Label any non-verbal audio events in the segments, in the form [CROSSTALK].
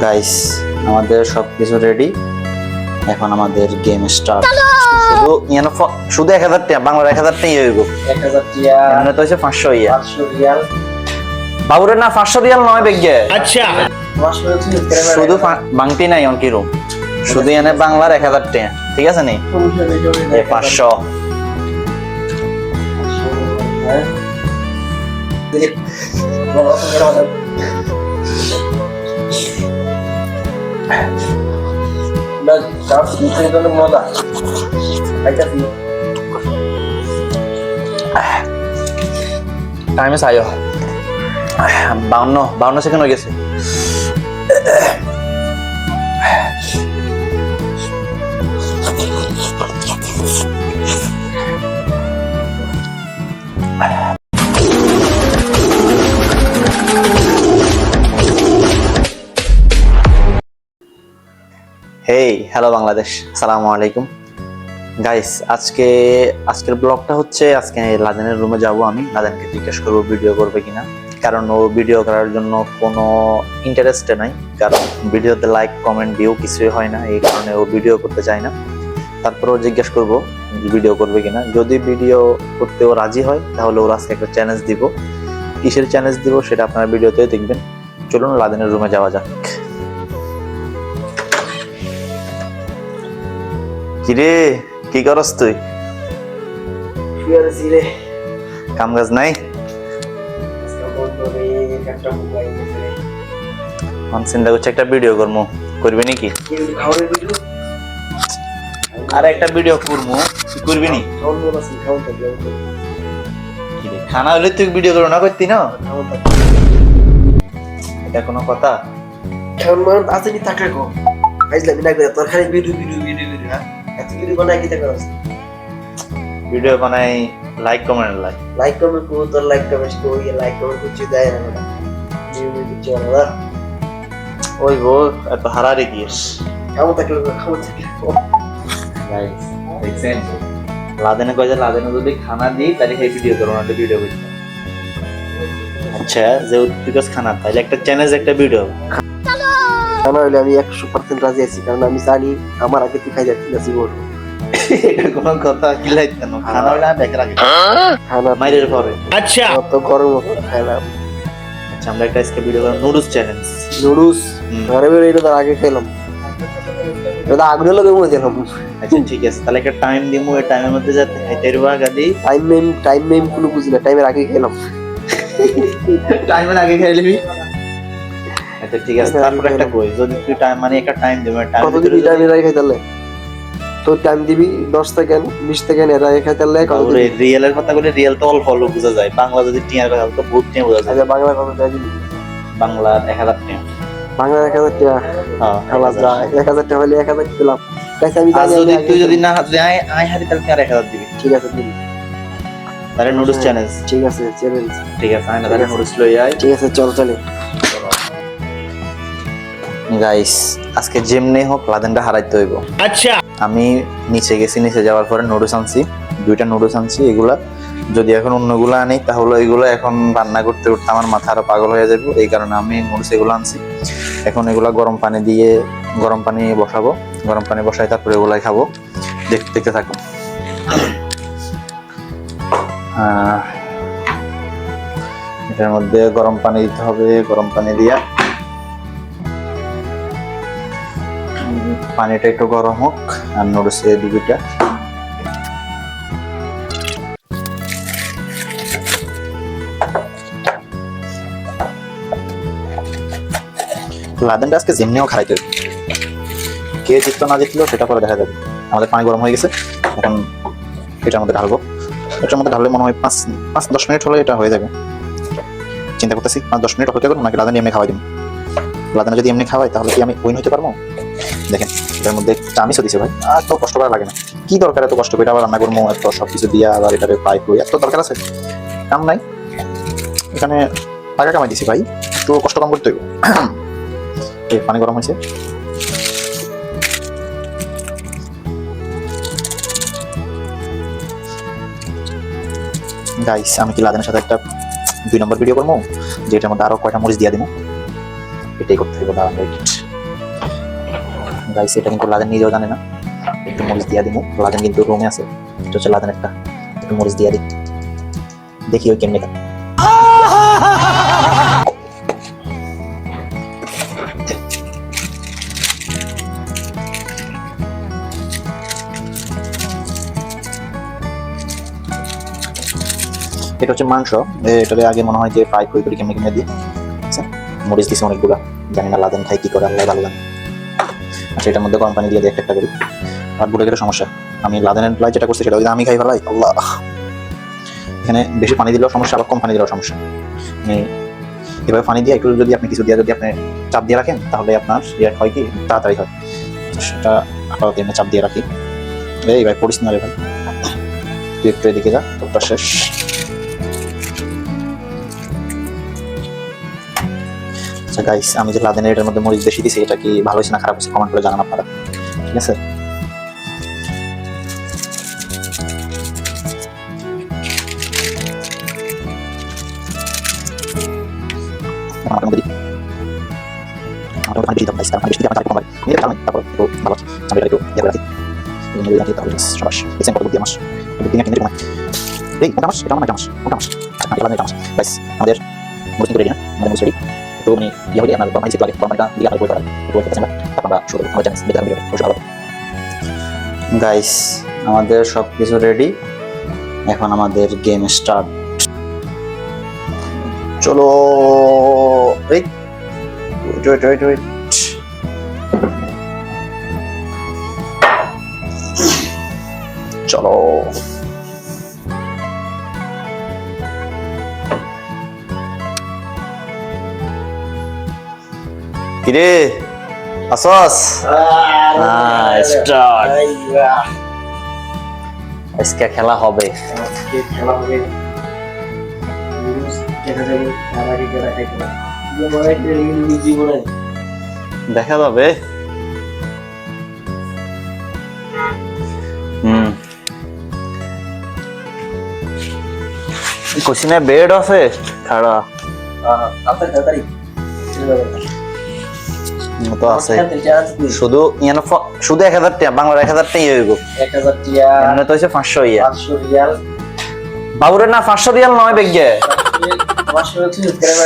Guys আমাদের সব কিছু রেডি এখন আমাদের গেম স্টার্ট শুধু ইয়ানো শুধু এক হাজার টাকা বাংলার এক হাজার টাকা হইব। এক হাজার এমনি তো হচ্ছে পাঁচশো ইয়া রিয়াল। বাবুরের না পাঁচশো রিয়াল নয় বেগে। ক্যামেরা শুধু পা- বাংতি নাই অনকি রুম শুধু এনে বাংলার এক হাজার টাকা ঠিক আছে নি? পাঁচশো। হ্যাঁ। না চার্জ দিতে গেলে মজা খাইতাছি টাইমে চাইও বাউন্ন বাউন্ন সেকেন্ড হয়ে গেছে হেই হ্যালো বাংলাদেশ সালামু আলাইকুম গাইস আজকে, আজকের ব্লগটা হচ্ছে, আজকে লাদেনের রুমে যাব আমি। লাদেনকে জিজ্ঞেস করব ভিডিও করবে কিনা। কারণ ও ভিডিও করার জন্য কোনো ইন্টারেস্টে নাই। কারণ ভিডিওতে লাইক কমেন্ট ভিউ কিছুই হয় না। এই কারণে ও ভিডিও করতে চায় না। তারপরেও জিজ্ঞেস করব ভিডিও করবে কিনা। যদি ভিডিও করতে ও রাজি হয়, তাহলে ওর আজকে একটা চ্যালেঞ্জ দিব। কিসের চ্যালেঞ্জ দিব, সেটা আপনারা ভিডিওতে দেখবেন। চলুন লাদেনের রুমে যাওয়া যাক। কিরে কি করস তুই? কাম কাজ নাই? চিন্তা করছি একটা ভিডিও করব করবি নাকি আর একটা ভিডিও করব করবি নি? খানা হলে তুই ভিডিও করো না করতি না? এটা কোনো কথা? খাওয়ার মান নি থাকলে কো। আইজলাম না করে তোর খালি ভিডিও ভিডিও ভিডিও এত ভিডিও বানাই ভিডিও বানাই like comment like like comment কো তোর লাইক কমেন্ট কো ইয়ে লাইক কমেন্ট কিছু দেয় না কিছু ওই বো এত হারারে গিয়েস থাকলে খাওয়ার থাকলে গাইস দেখছেন লাদেনে কয় যে লাদেনে যদি খানা দিই তাহলে সেই ভিডিও করব না ভিডিও করতে আচ্ছা। যে বিকজ খানা তাহলে একটা চ্যালেঞ্জ একটা ভিডিও খানা হলে আমি একশো পার্সেন্ট রাজি আছি কারণ আমি জানি আমার আগে তুই খাই যাচ্ছি না জীবন এটা কোনো কথা কি লাইতে খানা হলে আমি বেকার আগে খানা মাইরের পরে অত গরম খাইলাম। আচ্ছা আমরা একটা আজকে ভিডিও করব নুডলস চ্যালেঞ্জ নুডলস? ঘরে বেরো এটা আগে খেলাম। এটা আগ্রহ লোকে মনে দিলাম আচ্ছা ঠিক আছে তাহলে একটা টাইম দিমু এই টাইমের মধ্যে যাতে খাইতে পারবা গাদি টাইম মেম টাইম মেম কোনো বুঝি না টাইমের আগে খেলাম। [LAUGHS] টাইমের আগে আচ্ছা ঠিক আছে তারপর একটা কই? যদি তুই টাইম মানে একটা টাইম দিবি টাইম কত দিবি আগে খাইতালে? তোর টাইম দিবি দশ সেকেন্ড বিশ সেকেন্ড এর আগে খাইতালে কত তাহলে দিবি রিয়েলের কথা বলে রিয়েল তো অল্প অল্প বোঝা যায়। বাংলা যদি টিয়ার কথা বলতো বহুত টিয়া বোঝা যায়। আচ্ছা বাংলা কত দিবি? এক হাজার টিয়া। বাংলা এক হাজার টাকা হ্যাঁ খালাস যা এক হাজার টাকা হলে এক হাজার দিলাম কাছে আমি জানি যদি তুই যদি না আয় আয় হারি তাহলে তুই আর এক হাজার দিবি। ঠিক আছে দিবি। তাহলে নুডলস চ্যালেঞ্জ ঠিক আছে চ্যালেঞ্জ ঠিক আছে আয় না তাহলে নুডলস লই আয়। ঠিক আছে চল চলে। গাইস আজকে যেমনি হোক লাদেনটা হারাইতে হইব। আচ্ছা। আমি নিচে গেছি নিচে যাওয়ার পরে নুডলস আনছি দুইটা নুডলস আনছি এগুলা। যদি এখন অন্যগুলো আনি তাহলে এগুলো এখন রান্না করতে করতে আমার মাথা আরও পাগল হয়ে যাবে এই কারণে আমি নুডলস এগুলো আনছি। এখন এগুলা গরম পানি দিয়ে গরম পানি বসাবো। গরম পানি বসাই তারপরে এগুলাই খাব। দেখতে দেখতে থাকো। এটার মধ্যে গরম পানি দিতে হবে গরম পানি দিয়া পানিটা একটু গরম হোক, আর নুডলস দিয়ে দুটা লাদেনটা আজকে যেমনিও খাইতে। কে জিতলো না জিতলো, সেটা পরে দেখা যাবে। আমাদের পানি গরম হয়ে গেছে, এখন এটার মধ্যে ঢালবো। এটার মধ্যে ঢাললে মনে হয় পাঁচ পাঁচ, দশ মিনিট হলে এটা হয়ে যাবে। চিন্তা করতেছি, পাঁচ, দশ মিনিট হতে পারব নাকি লাদানি এমনি খাওয়াই দিন লাদানা যদি এমনি খাওয়াই তাহলে কি আমি উইন হতে পারব? দেখেন, এটার মধ্যে চামিচও দিছে ভাই। আর তো কষ্ট করা লাগে না। কি দরকার এত কষ্ট করে? আবার রান্না করব, এত সব কিছু দিয়ে আবার এটারে করি। এত দরকার আছে? কাম নাই। এখানে টাকা কামাই দিছি ভাই। একটু কষ্ট কম করতে হইব। [COUGHS] এই পানি গরম হয়েছে। গাইস আমি কি লাদেনের সাথে একটা দুই নম্বর ভিডিও করব? যেটার মধ্যে আরও কয়টা মরিচ দিয়ে দিব? এটাই করতে হবে দাঁড়ান. গাইস, এটা কিন্তু লাদেন নিজেও জানে না। একটু মরিচ দিয়া দিব লাদেন কিন্তু রুমে আছে। এটা লাদেন একটা। একটু মরিচ দিয়া দিই। দেখি ওই কেমনি। এটা হচ্ছে মাংস। এটাতে আগে মনে হয় যে ফ্রাই করে করে কেমনি কেমনি দিয়ে আচ্ছা মরিচ দিছে অনেকগুলা। জানি না লাদেন খাই কি করে, আল্লাহ ভালো জানে। এটার মধ্যে গরম পানি দিয়ে দিয়ে একটা করি। আর বুড়ে গেলে সমস্যা। আমি লাদেনের প্লাই যেটা করছি সেটা যদি আমি খাই ফেলাই, আল্লাহ। এখানে বেশি পানি দিলেও সমস্যা, আবার কম পানি দিলেও সমস্যা। মানে এভাবে পানি দিয়ে একটু যদি আপনি কিছু দিয়ে যদি আপনি চাপ দিয়ে রাখেন, তাহলে আপনার ইয়ে হয় কি? তাড়াতাড়ি হয়। সেটা আপাতত এমনি চাপ দিয়ে রাখি। এই ভাই, পড়িস না রে ভাই। তুই একটু এদিকে যা, তোরটা শেষ। আচ্ছা গাইস আমি যে লাদেনের এটার মধ্যে মরিচ বেশি দিছি এটা কি ভালো হয়েছে না খারাপ হয়েছে? কমেন্ট করে জানান আপনারা। ঠিক আছে? ইয়ে? আচ্ছা, আমাদের তো উনি আপনার গরম পানি লাগে গরম পানিটা দিয়ে আমরা বই করার একটু ওয়েট করছেন তারপর আমরা শুরু করব। আমার চ্যানেল দেখে ভিডিও অবশ্যই ভালো গাইস আমাদের সব কিছু রেডি এখন আমাদের গেম স্টার্ট চলো ওয়েট ওয়েট ওয়েট ওয়েট চলো। কিরে? আসস Ah, আজকে খেলা হবে। খেলা হবে। দেখা যাবে হয় হুম। কোচিনে বেড আছে খাড়া। তাড়াতাড়ি তো আছে। শুধু ইয়ানো শুধু এক হাজার টাকা বাংলার এক হাজার টাকা হইব। এক হাজার এমনি তো হচ্ছে পাঁচশো ইয়া পাঁচশো রিয়াল। বাবুরের না পাঁচশো রিয়াল নয় বেগে।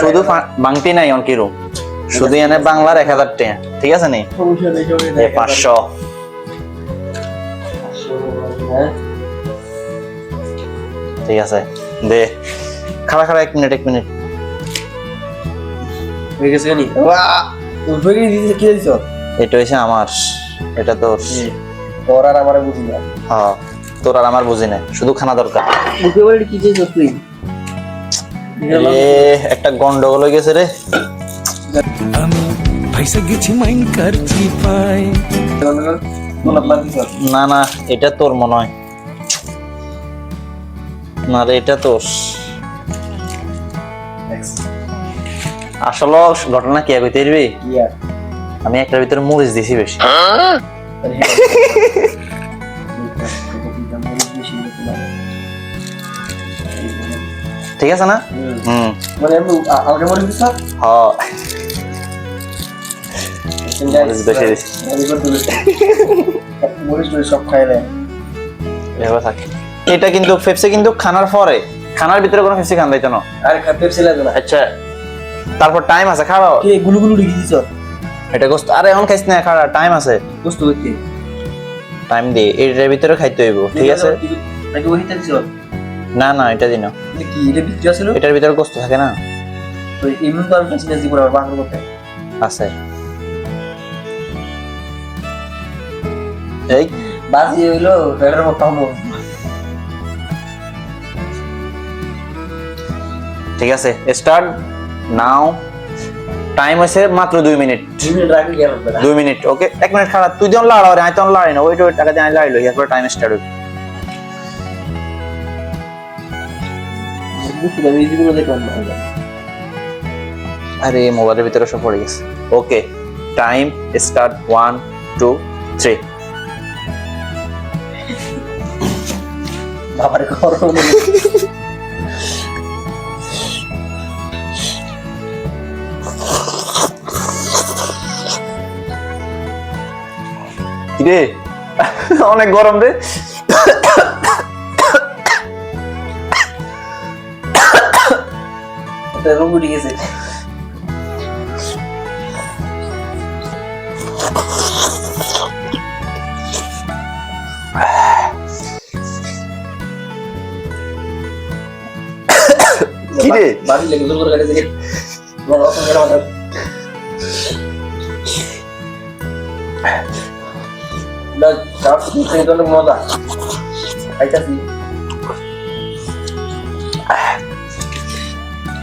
শুধু বাংতি নাই অনকি রুম শুধু এনে বাংলার এক হাজার টাকা ঠিক আছে নি? পাঁচশো। হ্যাঁ। ঠিক আছে দে। খাড়া খাড়া এক মিনিট এক মিনিট। হয়ে গেছে নি উঠবে কি দিতে কি দিছ এটা হয়েছে আমার এটা তোর। তোর আর আমার বুঝি না। হ্যাঁ তোর আর আমার বুঝি না শুধু খানা দরকার। মুখে বলে কি দিছ তুই? এ একটা গন্ডগোল হয়ে গেছে রে। আমি ভাইসা গেছি মাইন্ড কারছি পাই না। না এটা তোর মনে হয়। না রে এটা তোর। আসলে ঘটনা কি কইতে পারবি? আমি একটার ভিতরে মরিচ দিছি বেশি। ঠিক আছে না? হুম। মানে আমি আমাকে দিছ হ। মরিচ বেশি দিছি। মরিচ সব খাই নেয় এভাবে থাকে এটা কিন্তু কিন্তু খানার পরে। খানার ভিতরে কোনো পেপসি খান দিত না। আরে খা পেপসি লাগে না। আচ্ছা। তারপর টাইম আছে খাড়ো কি গুলু গুলু লিখে দিছ? এটা গোস্ত আরে এখন খাইছ না খাড়া টাইম আছে। দোস্ত দেখতে টাইম দিয়ে এটার ভিতরে খাইতে হইব ঠিক আছে? নাকি ওইটা দিছ? না না এটা দিন কি এটা বিক্রি আছিল এটার ভিতরে গোস্ত থাকে না? তো এমনি তো আমি খাইছি না জীবন আমার বাংলা করতে। আছে। এই বাজি হইল ফেডার মতো কামো ঠিক আছে স্টার্ট নাও টাইম হয়েছে মাত্র দুই মিনিট দুই মিনিট ওকে এক মিনিট খারাপ। তুই যখন লাড়া রে আমি তখন লাড়ি না। ওইট ওইট টাকা দিয়ে আমি লাড়িলো এরপর টাইম স্টার্ট হইব আরে মোবাইলের ভিতরে সব পড়ে গেছে। Okay time start one two three বাবার ঘর রে অনেক গরম রে। এটা রুম উঠে গেছে। কি রে? বাড়ি লেগে জোর করে কাটে বড় অসম গেল আমাদের না চাপ সেই তো মজা খাইতাছি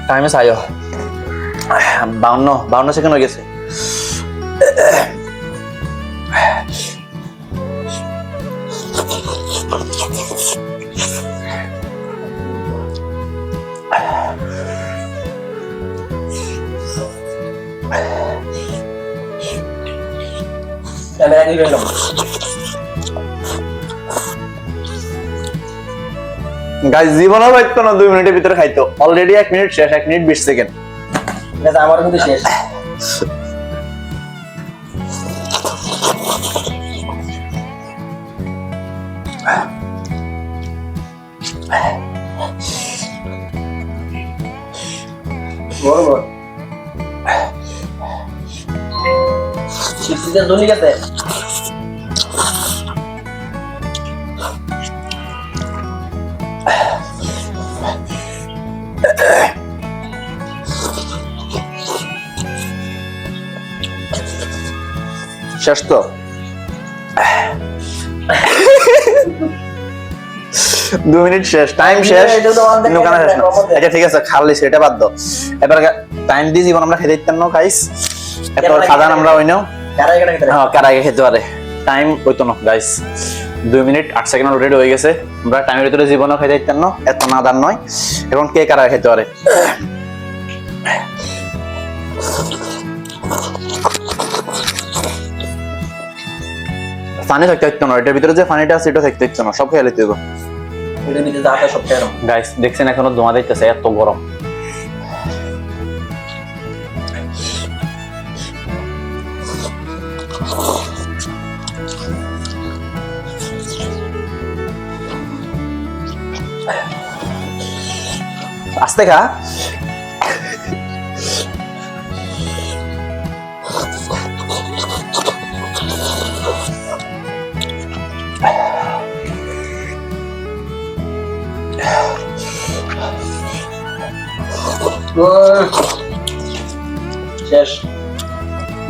টাইমে চাইও বাউন্ন বাউন্ন সেকেন্ড হয়ে গেছে। গাইজ জীবনও পাইতো না দুই মিনিটের ভিতরে খাইতো। অলরেডি এক মিনিট শেষ, এক মিনিট বিশ সেকেন্ড ঠিক আছে আমার কিন্তু শেষ। বড় বড়। সিক্সটিতে জ্বলি শেষ তো? দু মিনিট শেষ টাইম শেষ। এটা তো আমাদের কিন্তু কেন শেষ না? আচ্ছা ঠিক আছে খালি সেটা বাদ দাও। এবার টাইম দিয়ে জীবন আমরা খেতে দিতাম না গাইস এরপর খাদান আমরা ওই নাও হ্যাঁ কার খেতে পারে। টাইম হইতো না গাইস দুই মিনিট আট সেকেন্ড অলরেডি হয়ে গেছে। আমরা টাইমের ভিতরে জীবনও খেতে দিতাম না এত নাদার নয়। এখন কে কার আগে খেতে পারে? পানি থাকতে হইতো না এটার ভিতরে যে পানিটা আছে এটা থাকতে হইতো না সব খেয়াল হইতে এটার ভিতরে যা আছে সব কেন গাইস দেখছেন এখনও ধোঁয়া দিতেছে এত গরম। আস্তে খা।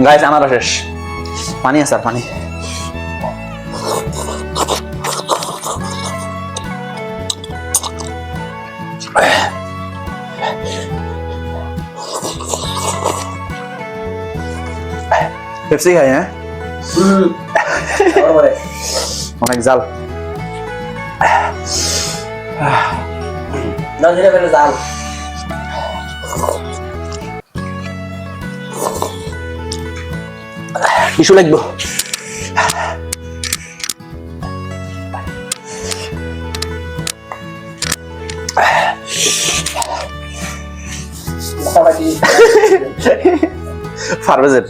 গাইস আমারও শেষ। পানি আছে আর পানি। পেপসি খাই হ্যাঁ? অনেক জাল না টিস্যু লাগবো। ফার্মেজের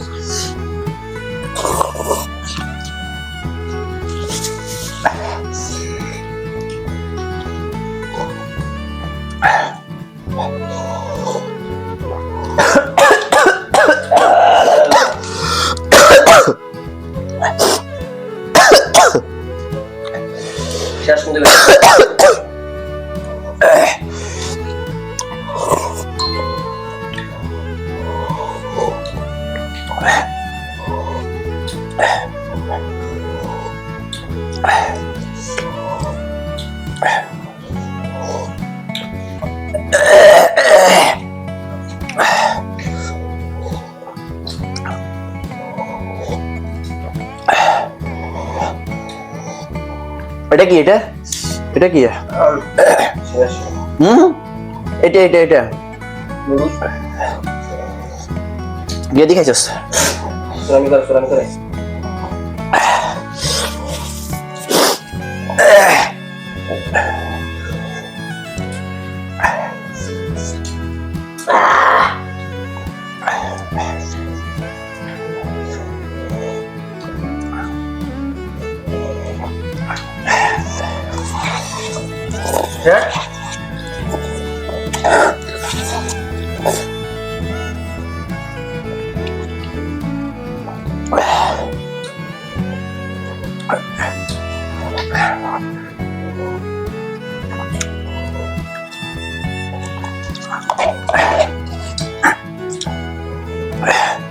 কি এটা? এটা কি? হুম? এটা এটা এটা। গিয়ে দেখাইছস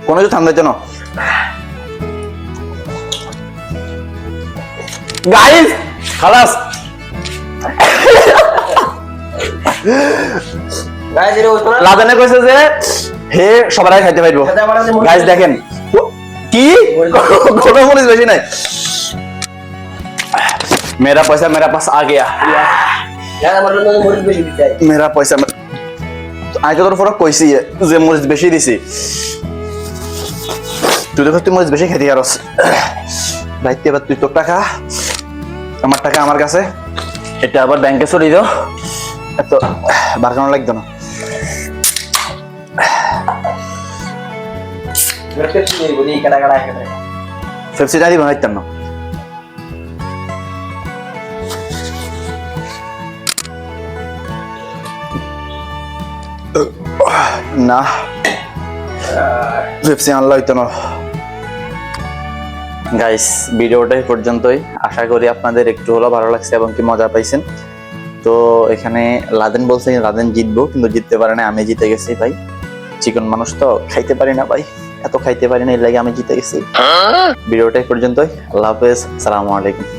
কোনো কিছু ঠান্ডার জন্য। গাইস খালাস! গাইজ এটা হইতো না? লাদানে কইছে যে হে সবার আগে খাইতে পারব। গাইস দেখেন। কি? কোনো মরিচ বেশি নাই। মেরা পয়সা মেরা পাস আ গয়া। হ্যাঁ মেরা পয়সা আমি তো তোর ফরক কইছি যে মরিচ বেশি দিছি। তুই দেখো তুই মরিচ বেশি খেতে পারস দায়িত্ব এবার তুই তোর টাকা, আমার টাকা আমার কাছে। এটা আবার ব্যাংকে চলে দিও। এত বারকানো লাগতো না। ফেপসিটা দিব না। আনলা হইতো না। গাইস ভিডিওটা এই পর্যন্তই। আশা করি আপনাদের একটু হলো ভালো লাগছে এবং কি মজা পাইছেন। তো এখানে লাদেন বলছে লাদেন জিতবো কিন্তু জিততে পারে না আমি জিতে গেছি ভাই। চিকন মানুষ তো খাইতে পারি না ভাই। এত খাইতে পারি না এর লাগে আমি জিতে গেছি। ভিডিওটা এই পর্যন্তই। আল্লাহ হাফেজ সালামু আলাইকুম।